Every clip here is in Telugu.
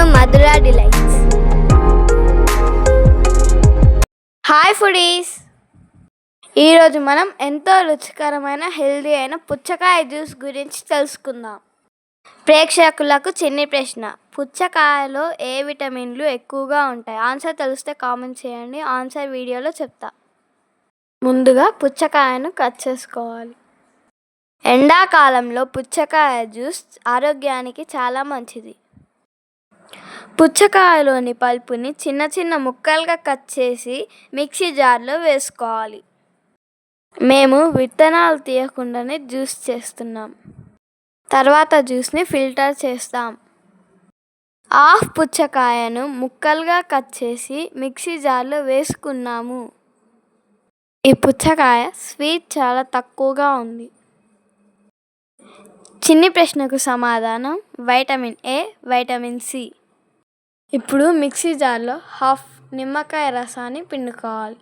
To Madhura delights. Hi foodies. ఈరోజు మనం ఎంతో రుచికరమైన హెల్దీ అయిన పుచ్చకాయ జ్యూస్ గురించి తెలుసుకుందాం. ప్రేక్షకులకు చిన్ని ప్రశ్న పుచ్చకాయలో ఏ విటమిన్లు ఎక్కువగా ఉంటాయి? ఆన్సర్ తెలిస్తే కామెంట్ చేయండి. ఆన్సర్ వీడియోలో చెప్తా. ముందుగా పుచ్చకాయను కట్ చేసుకోవాలి. ఎండాకాలంలో పుచ్చకాయ జ్యూస్ ఆరోగ్యానికి చాలా మంచిది. పుచ్చకాయలోని పల్పుని చిన్న చిన్న ముక్కలుగా కట్ చేసి మిక్సీ జార్లో వేసుకోవాలి. మేము విత్తనాలు తీయకుండానే జ్యూస్ చేస్తున్నాం. తర్వాత జ్యూస్ని ఫిల్టర్ చేస్తాం. హాఫ్ పుచ్చకాయను ముక్కలుగా కట్ చేసి మిక్సీ జార్లో వేసుకున్నాము. ఈ పుచ్చకాయ స్వీట్ చాలా తక్కువగా ఉంది. చిన్ని ప్రశ్నకు సమాధానం వైటమిన్ ఏ వైటమిన్ సి. ఇప్పుడు మిక్సీ జార్లో హాఫ్ నిమ్మకాయ రసాన్ని పిండుకోవాలి.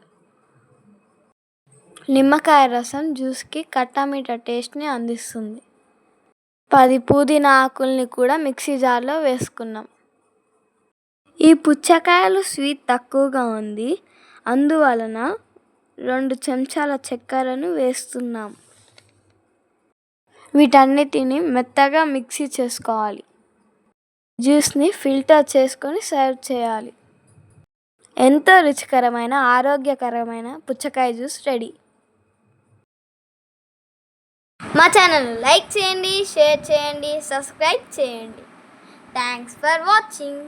నిమ్మకాయ రసం జ్యూస్కి కట్టామీట టేస్ట్ని అందిస్తుంది. పది పుదీనా ఆకుల్ని కూడా మిక్సీ జార్లో వేసుకున్నాం. ఈ పుచ్చకాయలు స్వీట్ తక్కువగా ఉంది. అందువలన రెండు చెంచాల చక్కెరను వేస్తున్నాం. వీటన్నిటిని మెత్తగా మిక్సీ చేసుకోవాలి. జ్యూస్ని ఫిల్టర్ చేసుకొని సర్వ్ చేయాలి. ఎంతో రుచికరమైన ఆరోగ్యకరమైన పుచ్చకాయ జ్యూస్ రెడీ. మా ఛానల్ లైక్ చేయండి షేర్ చేయండి సబ్స్క్రైబ్ చేయండి. Thanks for watching.